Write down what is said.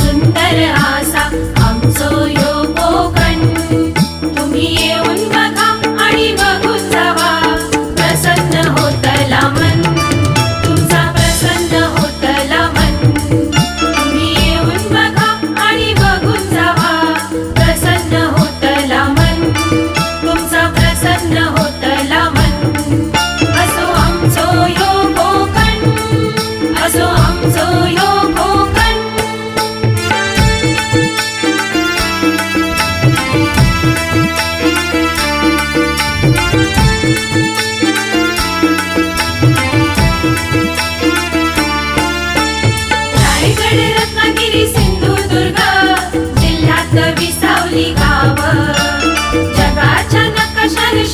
सुंदर आसा आमचो यो कोकण तुम्ही येऊन रायगड रत्नागिरी सिंधुदुर्ग जिल्ह्यात विसावली जगाच्या नकाशाने